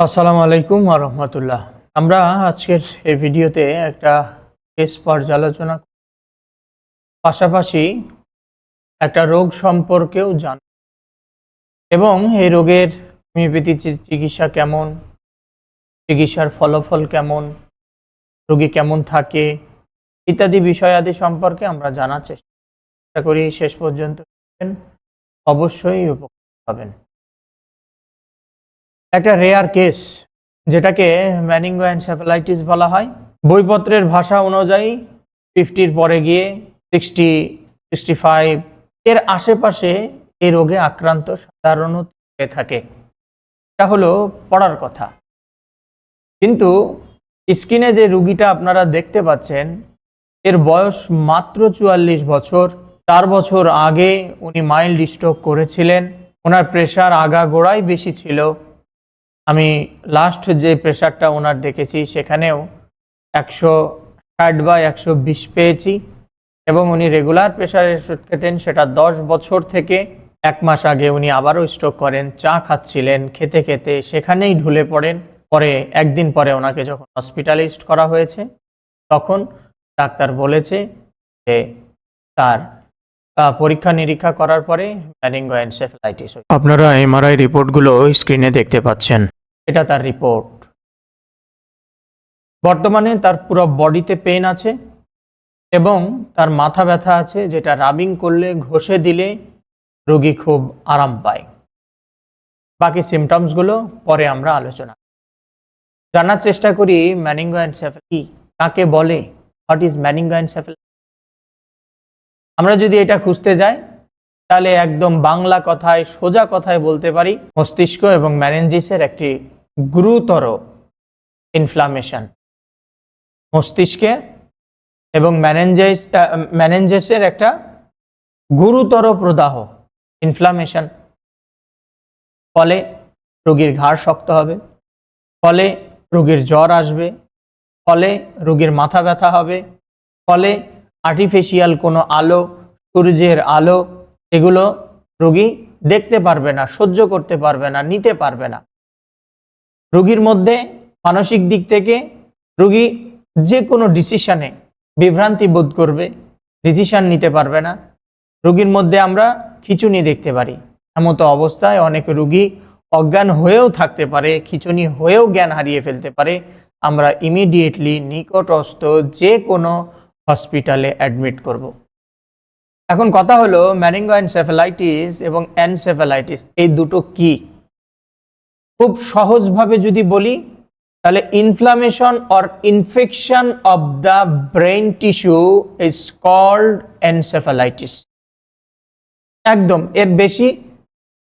আসসালামু আলাইকুম রহমতুল্লাহ। আমরা আজকের এই ভিডিওতে একটা কেস পর্যালোচনা। পাশাপাশি একটা রোগ সম্পর্কেও জান এবং এই রোগের হোমিওপ্যাথি চিকিৎসা কেমন? চিকিৎসার ফলাফল কেমন? রোগী কেমন থাকে? ইত্যাদি বিষয় আদি সম্পর্কে আমরা জানার চেষ্টা করি শেষ পর্যন্ত অবশ্যই উপকৃত হবেন। একটা রেয়ার কেস যেটাকে ম্যানিঙ্গো এনসেফালাইটিস বলা হয়। বইপত্রের ভাষা অনুযায়ী ফিফটির পরে গিয়ে সিক্সটি সিক্সটি ফাইভ এর আশেপাশে এই রোগে আক্রান্ত সাধারণত হয়ে থাকে। এটা হলো পড়ার কথা। কিন্তু স্ক্রিনে যে রুগীটা আপনারা দেখতে পাচ্ছেন, এর বয়স মাত্র চুয়াল্লিশ বছর। চার বছর আগে উনি মাইল্ড স্ট্রোক করেছিলেন। ওনার প্রেশার আগা গোড়াই বেশি ছিল। আমি লাস্ট যে প্রেশারটা ওনার দেখেছি, সেখানেও একশো ষাট বা একশো বিশ পেয়েছি এবং উনি রেগুলার প্রেশারের ওষুধ খেতেন। সেটা দশ বছর থেকে এক মাস আগে উনি আবারও স্ট্রোক করেন, চা খাচ্ছিলেন, খেতে খেতে সেখানেই ঢুলে পড়েন। পরে একদিন পরে ওনাকে যখন হসপিটালাইজড করা হয়েছে, তখন ডাক্তার বলেছে যে তার পরীক্ষা নিরীক্ষা করার পরে আপনারা এমআরআই রিপোর্টগুলো স্ক্রিনে দেখতে পাচ্ছেন। এটা তার রিপোর্ট বর্তমানে তার পুরো বডিতে পেন আছে এবং তার মাথা ব্যথা আছে, যেটা রাবিং করলে, ঘষে দিলে রোগী খুব আরাম পায়। বাকি সিমটমসগুলো পরে আমরা আলোচনা জানার চেষ্টা করি ম্যানিঙ্গো এনসেফাল কি কাকে বলে? হোয়াট ইজ ম্যানিঙ্গো এনসেফাল আমরা যদি এটা খুঁজতে যাই, তাহলে একদম বাংলা কথায়, সোজা কথায় বলতে পারি, মস্তিষ্ক এবং ম্যানেঞ্জিসের একটি গুরুতর ইনফ্লামেশন মস্তিষ্কে এবং ম্যানেঞ্জাইস ম্যানেঞ্জেসের একটা গুরুতর প্রদাহ ইনফ্লামেশন ফলে রোগীর ঘাড় শক্ত হবে, ফলে রোগীর জ্বর আসবে, ফলে রোগীর মাথা ব্যথা হবে, ফলে আর্টিফিশিয়াল কোনো আলো, সূর্যের আলো, এগুলো রোগী দেখতে পারবে না, সহ্য করতে পারবে না, নিতে পারবে না। রোগীর মধ্যে মানসিক দিক থেকে রোগী যে কোনো ডিসিশনে বিভ্রান্তি বোধ করবে ডিসিশান নিতে পারবে না। রোগীর মধ্যে আমরা খিচুনি দেখতে পারি। এমতো অবস্থায় অনেক রোগী অজ্ঞান হয়েও থাকতে পারে, খিচুনি হয়েও জ্ঞান হারিয়ে ফেলতে পারে। আমরা ইমিডিয়েটলি নিকটস্থ যে কোনো হসপিটালে অ্যাডমিট করব। এখন কথা হলো ম্যানিঙ্গো এনসেফালাইটিস এবং এনসেফালাইটিস এই দুটো কি? খুব সহজভাবে যদি বলি, তাহলে inflammation or infection of the brain tissue is called encephalitis একদম, এর বেশি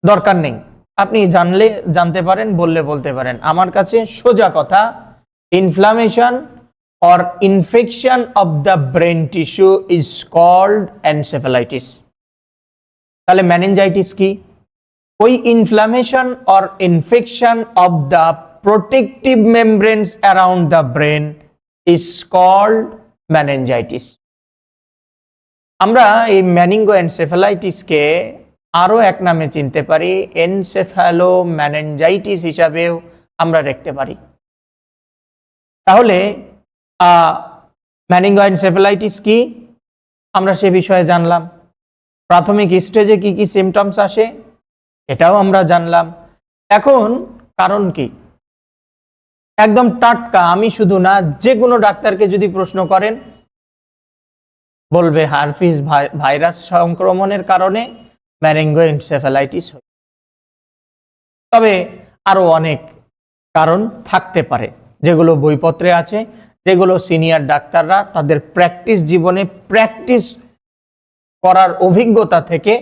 দরকার নেই। আপনি জানলে, জানতে পারেন, বললে বলতে পারেন। আমার কাছে সোজা কথা inflammation or infection of the brain tissue is called encephalitis তাহলে ম্যানেঞ্জাইটিস কি? ওই inflammation or infection of the protective membranes around the brain is called meningitis আমরা এই ম্যানিঙ্গো এনসেফালাইটিসকে আরও এক নামে চিনতে পারি এনসেফালো ম্যানেঞ্জাইটিস হিসাবেও আমরা দেখতে পারি। তাহলে ম্যানিঙ্গো এনসেফালাইটিস কি? আমরা সে বিষয়ে জানলাম। প্রাথমিক স্টেজে কি কি সিমটমস আসে? এটাও আমরা জানলাম। এখন কারণ কি? একদম টাটকা, আমি শুধু না যে কোনো ডাক্তারকে যদি প্রশ্ন করেন, বলবে হারফিস ভাইরাস সংক্রমণের কারণে ম্যারিঙ্গো এনসেফালাইটিস হয় তবে আরও অনেক কারণ থাকতে পারে, যেগুলো বইপত্রে আছে, যেগুলো সিনিয়র ডাক্তাররা তাদের প্র্যাকটিস জীবনে প্র্যাকটিস করার অভিজ্ঞতা থেকে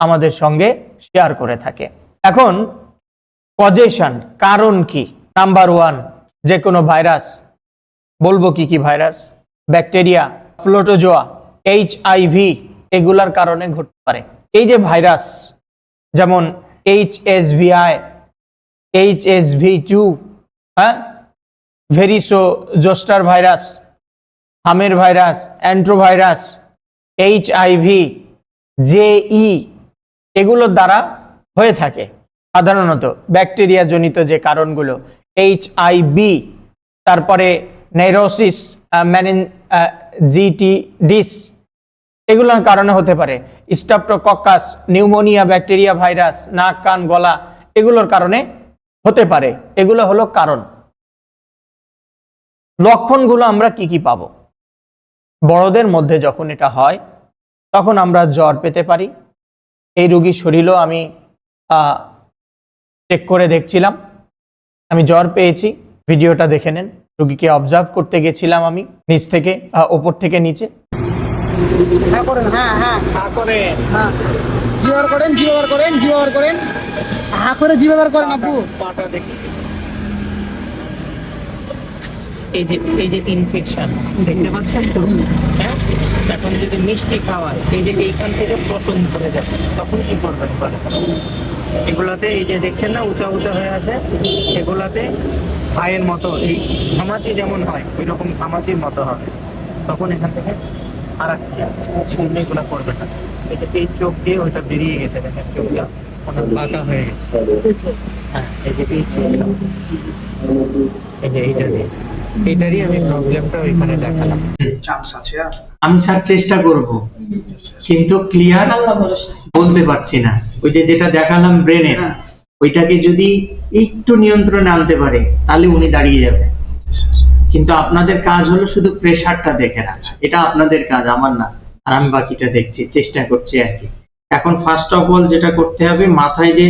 আমাদের সঙ্গে শেয়ার করে থাকে। এখন পজেশন কারণ কি? নাম্বার ওয়ান যে কোনো ভাইরাস বলব কি কি virus bacteria protozoa H IV এগুলার কারণে ঘটতে পারে। এই যে ভাইরাস যেমন H S V I H S V two হ্যাঁ? ভেরিসো জোস্টার ভাইরাস হামের virus enterovirus H IV JE এগুলোর দ্বারা হয়ে থাকে। সাধারণত ব্যাকটেরিয়া জনিত যে কারণগুলো এইচ আই বি তারপরে নেরোসিস ম্যানিন জিটি ডিস এগুলোর কারণে হতে পারে। স্টাপ্টোকক্কাস নিউমোনিয়া ব্যাকটেরিয়া ভাইরাস নাক, কান, গলা, এগুলোর কারণে হতে পারে। এগুলো হলো কারণ। লক্ষণগুলো আমরা কি কি পাবো? বড়দের মধ্যে যখন এটা হয়, তখন আমরা জ্বর পেতে পারি এই রুগীর শরীরও আমি চেক করে দেখছিলাম। আমি জ্বর পেয়েছি। ভিডিওটা দেখে নেন। রুগীকে অবজার্ভ করতে গেছিলাম আমি নিচ থেকে ওপর থেকে নিচে। হ্যাঁ করেন। হ্যাঁ হ্যাঁ। করেন। হ্যাঁ। জি ব্যবহার করেন জি করেন জি করেন। হ্যাঁ করে জি করেন আপু পাটা দেখি। এই যে এই যে ইনফেকশন দেখতে পাচ্ছেন তো? হ্যাঁ? এখন যদি মিষ্টি খাওয়ায়, এই যে এইখান থেকে পচন করে যায়, তখন কি করবেন বলেন? এগুলাতে এই যে দেখছেন না, উঁচা উঁচা হয়ে আছে? এগুলাতে পায়ের মতো, এই ঘামাচি যেমন হয় ওই রকম ঘামাচির মতো হবে। তখন এখান থেকে আর সামনে এগুলো করবে না। এই যে এই চোখ দিয়ে ওইটা বেরিয়ে গেছে, দেখেন চোখটা অনেক বাঁকা হয়ে গেছে। হ্যাঁ এই যে এই চোখটা। এই যে এইটা দিয়ে। এইটারই আমি প্রবলেমটা ওইখানে দেখালাম। চান্স আছে আর? আমি স্যার চেষ্টা করব কিন্তু ক্লিয়ার বলতে পারছি না। ওই যে যেটা দেখালাম ব্রেনে হ্যাঁ। ওইটাকে যদি একটু নিয়ন্ত্রণে আনতে পারে তাহলে উনি দাঁড়িয়ে যাবে। কিন্তু আপনাদের কাজ হলো শুধু প্রেসারটা দেখে রাখা। এটা আপনাদের কাজ আমার না। আর আমি বাকিটা দেখছি চেষ্টা করছি আর কি। এখন ফার্স্ট অফ অল যেটা করতে হবে মাথায় যে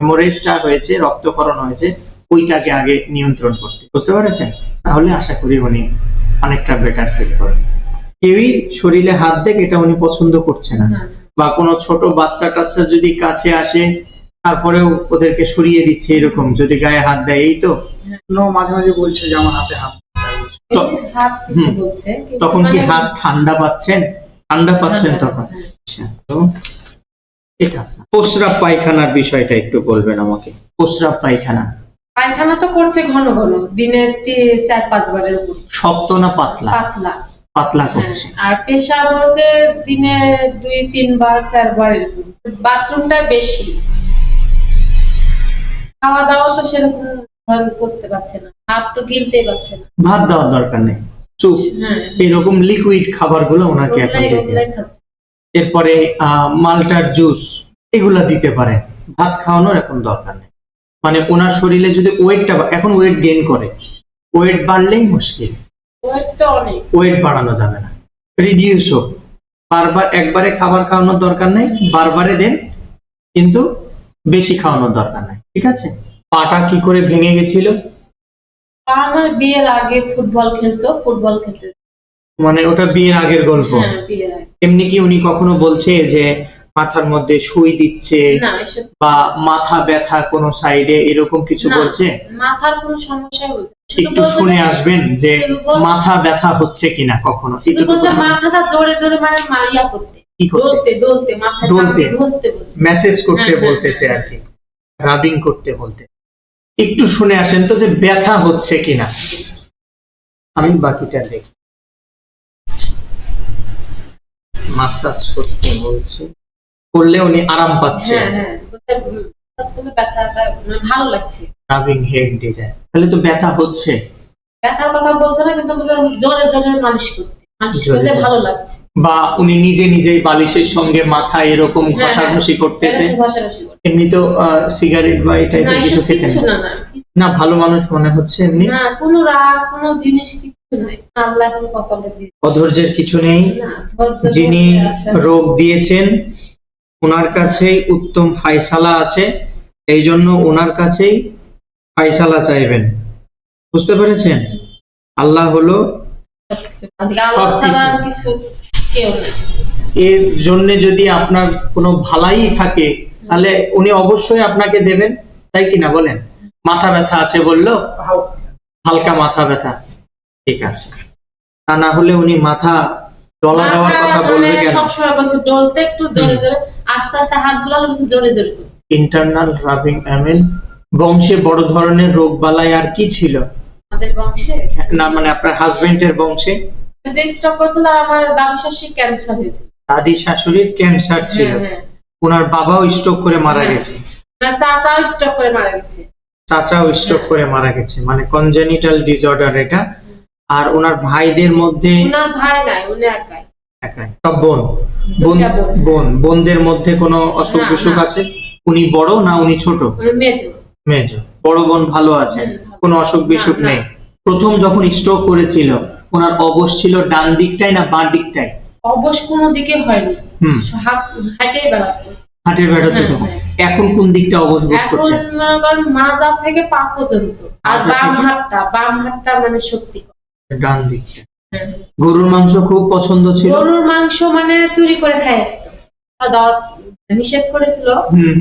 হেমোরেজটা হয়েছে রক্তকরণ হয়েছে ওইটাকে আগে নিয়ন্ত্রণ করতে। বুঝতে পেরেছেন? তাহলে আশা করি উনি অনেকটা বেটার ফিল করবেন কেউই শরীরে হাত দেখ এটা উনি পছন্দ করছে না। না। বা কোনো ছোট বাচ্চা টাচ্চা যদি কাছে আসে তারপরেও ওদেরকে সরিয়ে দিচ্ছে এরকম যদি গায়ে হাত দেয় এই তো? মাঝে মাঝে বলছে যে আমার হাতে হাত তখন কি মানে- হাত ঠান্ডা পাচ্ছেন? ঠান্ডা পাচ্ছেন তখন? হ্যাঁ। আচ্ছা তো এটা। প্রস্রাব পায়খানার বিষয়টা একটু বলবেন আমাকে। প্রস্রাব পায়খানা। পায়খানা তো করছে ঘন ঘন দিনে চার পাঁচ বারের উপর। শক্ত না পাতলা? পাতলা। পাতলা হ্যাঁ। করছে। আর পেশাব হচ্ছে দিনে দুই তিনবার চারবার এরকম বাথরুমটা বেশি। খাওয়া দাওয়া তো সেরকম করতে পারছে না। হাত তো গিলতেই পারছে না। ভাত দেওয়ার দরকার নেই। চুপ। হ্যাঁ। এরকম লিকুইড খাবারগুলো ওনাকে এখন এরপরে আহ, মালটার জুস এগুলা দিতে পারেন। ভাত খাওয়ানোর এখন দরকার নেই। মানে ওনার শরীরে যদি ওয়েটটা এখন ওয়েট গেইন করে ওয়েট বাড়লেই মুশকিল। ওয়েট বাড়ানো যাবে না। রিডিউস হোক। বারবার একবারে খাবার খাওয়ানোর দরকার নেই বারবারে দেন কিন্তু বেশি খাওয়ানোর দরকার নাই। ঠিক আছে? পাটা কি করে ভেঙে গেছিল? আমার বিয়ের আগে ফুটবল খেলতো ফুটবল খেলতে মানে ওটা বিয়ের আগের গল্প। হ্যাঁ এমনি কি উনি কখনো বলছে যে মাথার মধ্যে সুই দিচ্ছে না এসব বা মাথা ব্যথা কোনো সাইডে এরকম কিছু না, বলছে? মাথার কোনো সমস্যা না। শুধু একটু বলছে শুনে আসবেন যে শুধু মাথা ব্যথা হচ্ছে কিনা কখনো? শুধু বলছে শুনে- মাথাটা জোরে জোরে মানে মারিয়া করতে। কি করতে? দোলতে দোলতে মাথা দোলতে। ঘষতে বলছে। মেসেজ করতে হ্যাঁ, হ্যাঁ, বলতেছে হ্যাঁ। আর কি। রাবিং করতে বলতে। একটু শুনে আসেন তো যে ব্যথা হচ্ছে কিনা। আমি বাকিটা দেখি মাসাজ করতে বলছে। করলে উনি আরাম পাচ্ছে। হ্যাঁ হ্যাঁ। মানে ভালো লাগছে। রাবিং হেড ডিজাইন তাহলে তো ব্যথা হচ্ছে। ব্যথার কথা বলছে না কিন্তু জোরে জোরে মালিশ করতে। ভালো লাগছে। বা উনি নিজে নিজেই বালিশের সঙ্গে মাথা এরকম হ্যাঁ, ঘষাঘষি করতেছে। এরকম ঘষাঘষি এমনি তো সিগারেট বা এই না টাইপের কিছু খেতেন? না ভালো মানুষ মনে হচ্ছে এমনি? না কোনো রাগ কোনো জিনিস কিছু নাই। আল্লাহ কপালে দিয়ে অধৈর্যের কিছু নেই। যিনি রোগ দিয়েছেন ওনার কাছেই উত্তম ফাইসালা আছে এই জন্য ওনার কাছেই ফাইসালা চাইবেন। বুঝতে পেরেছেন? আল্লাহ হলো সবকিছু। আল্লাহ ছাড়া আর কিছু কেউ না। এর জন্য যদি আপনার কোনো ভালাই থাকে তাহলে উনি অবশ্যই আপনাকে দেবেন তাই কিনা বলেন? মাথা ব্যথা আছে বলল। হালকা মাথা ব্যথা। ঠিক আছে। তা না হলে উনি মাথা ডলা দেওয়ার কথা বলবে মানে কেন? সবসময় বলছে ডলতে একটু জোরে জোরে আস্তে আস্তে হাত বুলালে বলছে জোরে জোরে ইন্টারনাল রাবিং অ্যামিন বংশে বড় ধরনের রোগ বালাই আর কি ছিল? আমাদের বংশে? না মানে আপনার হাজবেন্ডের বংশে? যে স্টক করছিল আমার দাদু শাশুড়ি ক্যান্সার হয়েছে। দাদি শাশুড়ির ক্যান্সার ছিল। হ্যাঁ, হ্যাঁ। ওনার বাবাও স্ট্রোক করে মারা হ্যাঁ। গেছে। না চাচাও স্টক করে মারা গেছে। চাচাও স্ট্রোক করে মারা গেছে। মানে কনজেনিটাল ডিসঅর্ডার এটা। আর ওনার ভাইদের মধ্যে ওনার ভাই নাই উনি একাই। একাই। সব বোন? বোন বোন। বোন। বোনদের মধ্যে কোনো অসুখ বিসুখ আছে? উনি বড় না উনি ছোট? মেজো। মেজ। বড় বোন ভালো আছে? কোনো অসুখ বিসুখ। নেই? প্রথম যখন স্ট্রোক করেছিল ওনার অবশ ছিল ডান দিকটাই না বাঁ দিকটাই? অবশ্য কোনো দিকে হয়নি। বেড়াতো। হাটের বেড়াতে হ্যাঁ, তখন? হ্যাঁ। এখন কোন দিকটা অবশ বোধ এখন মনে করেন মাজা থেকে পা পর্যন্ত। আর বাম হাতটা বাম হাতটা মানে সত্যি ডান। গরুর মাংস খুব পছন্দ ছিল। গরুর মাংস মানে চুরি করে খাই আসতো। নিষেধ করেছিল।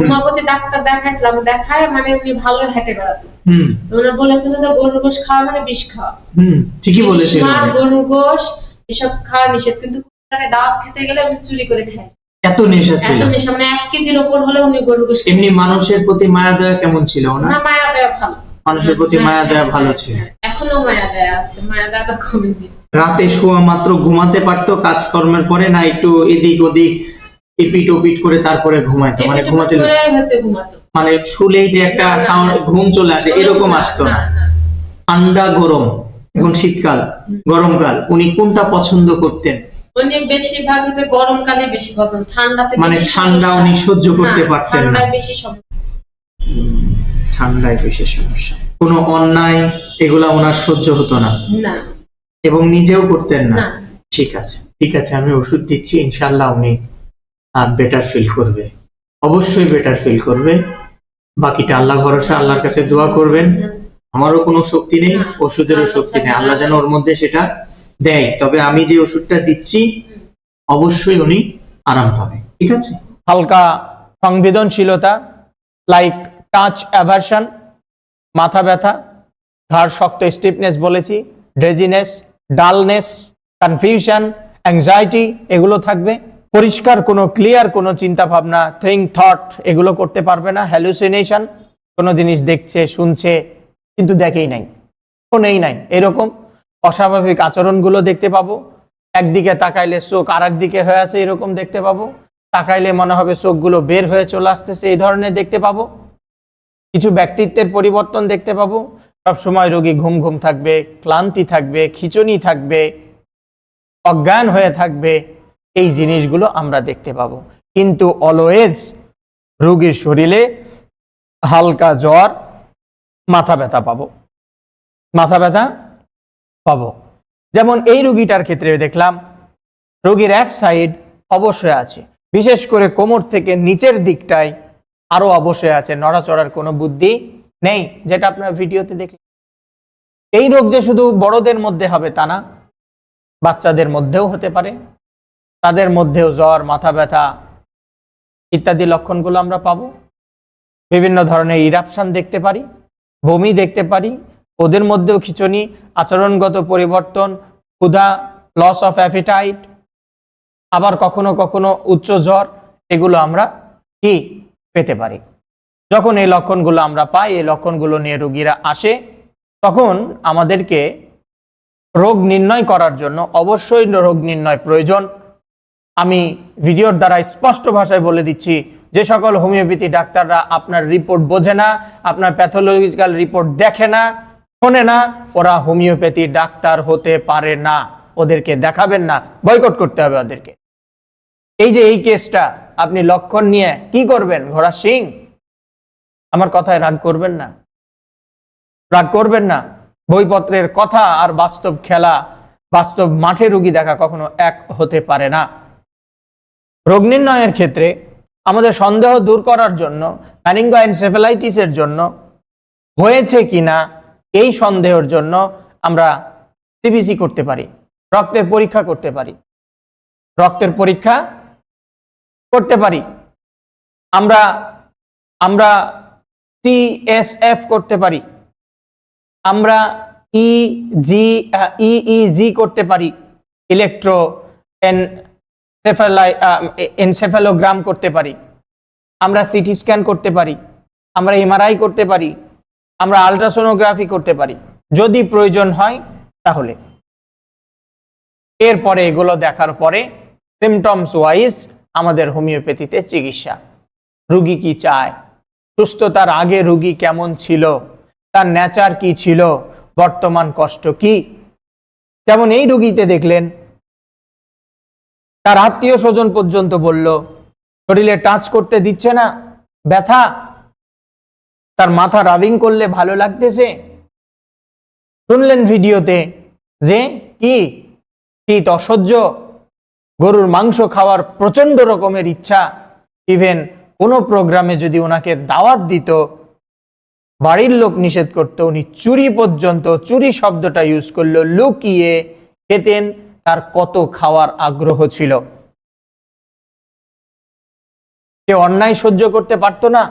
উমাপতি ডাক্তার দেখাইছিলাম দেখায় মানে উনি ভালো হেঁটে বেড়াতো। তো ওনার বলেছিল যে গরুর গোশ খাওয়া মানে বিষ খাওয়া। হুম ঠিকই বলেছিল মাছ গরুর গোশ এসব খাওয়া নিষেধ। কিন্তু দাওয়াত খেতে গেলে উনি চুরি করে খাই এত নেশা ছিল। এত নেশা। মানে এক কেজির ওপর হলে উনি গরুর গোশ এমনি মানুষের প্রতি মায়া দয়া কেমন ছিল না না মায়া দেয়া ভালো। মানুষের প্রতি মায়া দয়া ভালো। ছিল। এখনও মায়া দেয়া আছে মায়া দেয়াটা কমেনি। রাতে শোয়া মাত্র ঘুমাতে পারতো কাজকর্মের পরে না একটু এদিক ওদিক এপিট ওপিট করে তারপরে ঘুমাইতো মানে ঘুমাতে মানে শুলেই যে একটা ঘুম চলে আসে এরকম আসতো না। ঠান্ডা গরম এখন শীতকাল গরমকাল উনি কোনটা পছন্দ করতেন? উনি বেশিরভাগ হচ্ছে গরমকালে বেশি পছন্দ ঠান্ডাতে মানে ঠান্ডা। উনি সহ্য করতে পারতেন না। ঠান্ডায় বেশি সমস্যা। ঠান্ডায় বেশি সমস্যা। কোনো অন্যায় এগুলা ওনার সহ্য হতো না। না। এবং নিজেও করতেন না। ঠিক আছে। ঠিক আছে আমি ওষুধ দিচ্ছি ইনশাল্লাহ উনি বেটার ফিল করবে। অবশ্যই বেটার ফিল করবে। বাকিটা আল্লাহ ভরসা আল্লাহর কাছে দোয়া করবেন। আমারও কোনো শক্তি নেই ওষুধেরও শক্তি নেই। আল্লাহ যেন ওর মধ্যে সেটা দেয়। তবে আমি যে ওষুধটা দিচ্ছি অবশ্যই উনি আরাম পাবে। ঠিক আছে? হালকা সংবেদনশীলতা লাইক টাচ অ্যাভারশন মাথা ব্যথা, ঘাড় শক্ত স্টিফনেস বলেছি ড্রেজিনেস ডালনেস কনফিউশন অ্যাংজাইটি এগুলো থাকবে। পরিষ্কার কোনো ক্লিয়ার কোনো চিন্তা ভাবনা থিঙ্ক থট এগুলো করতে পারবে না। হ্যালুসিনেশন কোনো জিনিস দেখছে, শুনছে, কিন্তু দেখেই নাই ফোনেই নাই। এরকম অস্বাভাবিক আচরণগুলো দেখতে পাবো। একদিকে তাকাইলে চোখ আর দিকে হয়ে আছে এরকম দেখতে পাবো। তাকাইলে মনে হবে চোখগুলো বের হয়ে চলে আসতেছে, এই ধরনের দেখতে পাবো। কিছু ব্যক্তিত্বের পরিবর্তন দেখতে পাবো। সবসময় রোগী ঘুম ঘুম থাকবে, ক্লান্তি থাকবে, খিচুনি থাকবে, অজ্ঞান হয়ে থাকবে। এই জিনিসগুলো আমরা দেখতে পাবো। কিন্তু অলওয়েজ রোগীর শরীরে হালকা জ্বর, মাথা ব্যথা পাবো। মাথা ব্যথা পাবো। যেমন এই রুগীটার ক্ষেত্রে দেখলাম, রোগীর এক সাইড অবশ্যই আছে। বিশেষ করে কোমর থেকে নিচের দিকটায় আরও অবশ্যই আছে, নড়াচড়ার কোনো বুদ্ধি নেই, যেটা আপনার ভিডিওতে দেখলেন এই রোগ যে শুধু বড়দের মধ্যে হবে তা না, বাচ্চাদের মধ্যেও হতে পারে। তাদের মধ্যেও জ্বর, মাথা ব্যথা ইত্যাদি লক্ষণগুলো আমরা পাবো। বিভিন্ন ধরনের ইরাপশান দেখতে পারি, বমি দেখতে পারি, ওদের মধ্যেও খিচুনি আচরণগত পরিবর্তন, ক্ষুধা লস অফ অ্যাপিটাইট আবার কখনো কখনো উচ্চ জ্বর, এগুলো আমরা কি পেতে পারি। যখন এই লক্ষণগুলো আমরা পাই, এই লক্ষণগুলো নিয়ে রোগীরা আসে, তখন আমাদেরকে রোগ নির্ণয় করার জন্য অবশ্যই রোগ নির্ণয় প্রয়োজন। আমি ভিডিওর দ্বারা স্পষ্ট ভাষায় বলে দিচ্ছি, যে সকল হোমিওপ্যাথি ডাক্তাররা আপনার রিপোর্ট বোঝে না, আপনার প্যাথোলজিক্যাল রিপোর্ট দেখে না, শোনে না, ওরা হোমিওপ্যাথি ডাক্তার হতে পারে না, ওদেরকে দেখাবেন না, বয়কট করতে হবে ওদেরকে। এই যে এই কেসটা আপনি লক্ষণ নিয়ে কি করবেন? ঘোড়া সিং? আমার কথায় রাগ করবেন না। রাগ করবেন না। বইপত্রের কথা আর বাস্তব খেলা, বাস্তব মাঠে রুগী দেখা কখনো এক হতে পারে না। রোগ নির্ণয়ের ক্ষেত্রে আমাদের সন্দেহ দূর করার জন্য ম্যানিঙ্গো এনসেফেলাইটিসের জন্য হয়েছে কিনা এই সন্দেহের জন্য আমরা সিবিসি করতে পারি, রক্তের পরীক্ষা করতে পারি। রক্তের পরীক্ষা করতে পারি। আমরা আমরা টিএসএফ করতে পারি। আমরা ই জি ইইজি করতে পারি। ইলেকট্রো এনসেফালোগ্রাম করতে পারি। আমরা সিটি স্ক্যান করতে পারি। আমরা এমআরআই করতে পারি। আমরা আলট্রাসোনোগ্রাফি করতে পারি। যদি প্রয়োজন হয়, তাহলে। এরপরে এগুলো দেখার পরে সিমটমস ওয়াইজ আমাদের হোমিওপ্যাথিতে চিকিৎসা। রুগী কি চায়? সুস্থতার আগে রুগী কেমন ছিল? তার নেচার কি ছিল? বর্তমান কষ্ট কি? যেমন এই রুগীতে দেখলেন? তার আত্মীয় স্বজন পর্যন্ত বলল, শরীরে টাচ করতে দিচ্ছে না, ব্যথা। তার মাথা রাবিং করলে ভালো লাগতেছে। শুনলেন ভিডিওতে যে, কি? শীত অসহ্য। গরুর মাংস খাওয়ার প্রচণ্ড রকমের ইচ্ছা। ইভেন কোনো প্রোগ্রামে যদি ওনাকে দাওয়াত দিত, বাড়ির লোক নিষেধ করতো, উনি চুরি পর্যন্ত, চুরি শব্দটা ইউজ করল, লুকিয়ে খেতেন, তার কত খাওয়ার আগ্রহ ছিল। সে অন্যায় সহ্য করতে পারতো না।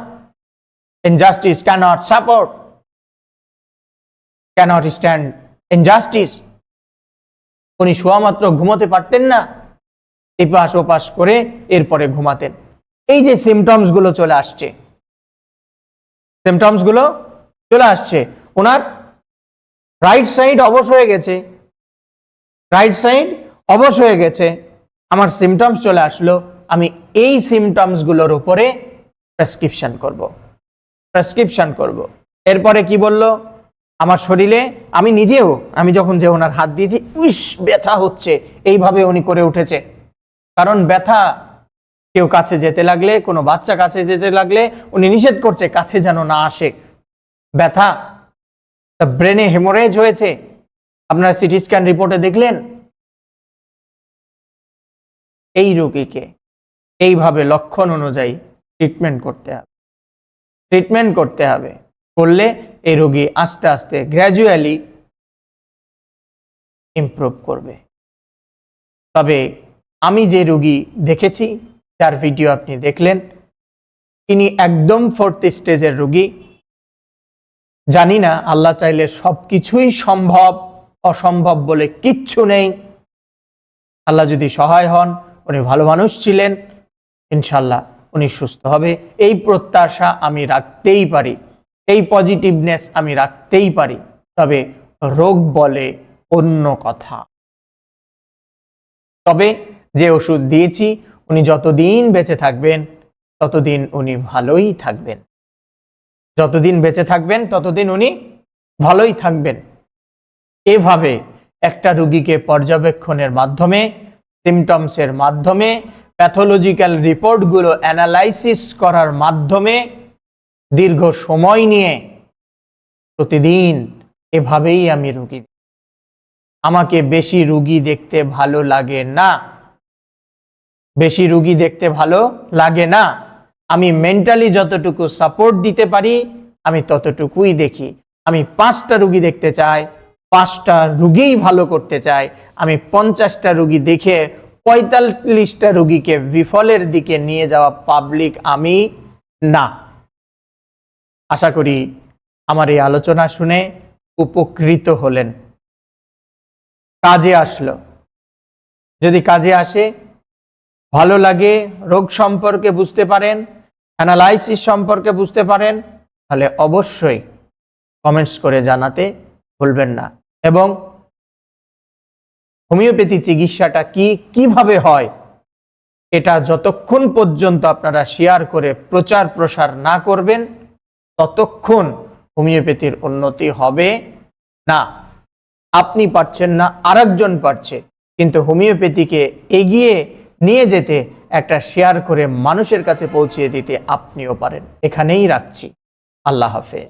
Injustice can't support can't stand injustice উনি শোয়ামাত্র ঘুমোতে পারতেন না। এপাশ ওপাশ করে এরপরে ঘুমাতেন। এই যে সিমটমসগুলো চলে আসছে। সিমটমসগুলো চলে আসছে। ওনার রাইট সাইড অবশ হয়ে গেছে। রাইট সাইড অবশ হয়ে গেছে। আমার সিমটমস চলে আসলো। আমি এই সিমটমসগুলোর উপরে প্রেসক্রিপশন করব। প্রেসক্রিপশন করব। এরপরে কি বলল? আমার শরীরে আমি নিজেও, আমি যখন যে ওনার হাত দিয়েছি, ইস, ব্যথা হচ্ছে। এইভাবে উনি করে উঠেছে। কারণ ব্যথা, কেউ কাছে যেতে লাগলে, কোনো বাচ্চা কাছে যেতে লাগলে, উনি নিষেধ করছে, কাছে যেন না আসে। ব্যথা ব্রেনে হেমোরেজ হয়েছে। আপনার সিটি স্ক্যান রিপোর্টে দেখলেন? এই রোগীকে এইভাবে লক্ষণ অনুযায়ী ট্রিটমেন্ট করতে হবে। ট্রিটমেন্ট করতে হবে। করলে এই রোগী আস্তে আস্তে, গ্র্যাজুয়ালি ইমপ্রুভ করবে। তবে আমি যে রুগী দেখেছি, তার ভিডিও আপনি দেখলেন। তিনি একদম ফোর্থ স্টেজের রোগী। জানি না, আল্লাহ চাইলে সব কিছুই সম্ভব, অসম্ভব বলে কিচ্ছু নেই। আল্লাহ যদি সহায় হন, উনি ভালো মানুষ ছিলেন। ইনশাল্লাহ উনি সুস্থ হবে। এই প্রত্যাশা আমি রাখতেই পারি। এই পজিটিভনেস আমি রাখতেই পারি। তবে রোগ বলে অন্য কথা। তবে যে ওষুধ দিয়েছি, উনি যতদিন বেঁচে থাকবেন, ততদিন উনি ভালোই থাকবেন। যতদিন বেঁচে থাকবেন, ততদিন উনি ভালোই থাকবেন। এভাবে একটা রুগীকে পর্যবেক্ষণের মাধ্যমে সিমটমসের মাধ্যমে প্যাথোলজিক্যাল রিপোর্টগুলো অ্যানালাইসিস করার মাধ্যমে দীর্ঘ সময় নিয়ে প্রতিদিন এভাবেই আমি রুগী। আমাকে বেশি রুগী দেখতে ভালো লাগে না। বেশি রুগী দেখতে ভালো লাগে না। আমি মেন্টালি যতটুকু সাপোর্ট দিতে পারি, আমি ততটুকুই দেখি। আমি পাঁচটা রুগী দেখতে চাই, পাঁচটা রুগীই ভালো করতে চাই। আমি পঞ্চাশটা রুগী দেখে পঁয়তাল্লিশটা রুগীকে বিফলের দিকে নিয়ে যাওয়া পাবলিক আমি না। আশা করি আমার এই আলোচনা শুনে উপকৃত হলেন। কাজে আসলো। যদি কাজে আসে ভালো লাগে, রোগ সম্পর্কে বুঝতে পারেন, অ্যানালাইসিস সম্পর্কে বুঝতে পারেন, তাহলে অবশ্যই কমেন্টস করে জানাতে ভুলবেন না। এবং হোমিওপ্যাথি চিকিৎসাটা কি, কীভাবে হয়, এটা যতক্ষণ পর্যন্ত আপনারা শেয়ার করে প্রচার প্রসার না করবেন, ততক্ষণ হোমিওপ্যাথির উন্নতি হবে না। আপনি পারছেন না, আরেকজন পারছে, কিন্তু হোমিওপ্যাথিকে এগিয়ে নিয়ে যেতে, একটা শেয়ার করে মানুষের কাছে পৌঁছিয়ে দিতে আপনিও পারেন। এখানেই রাখছি। আল্লাহ হাফেজ।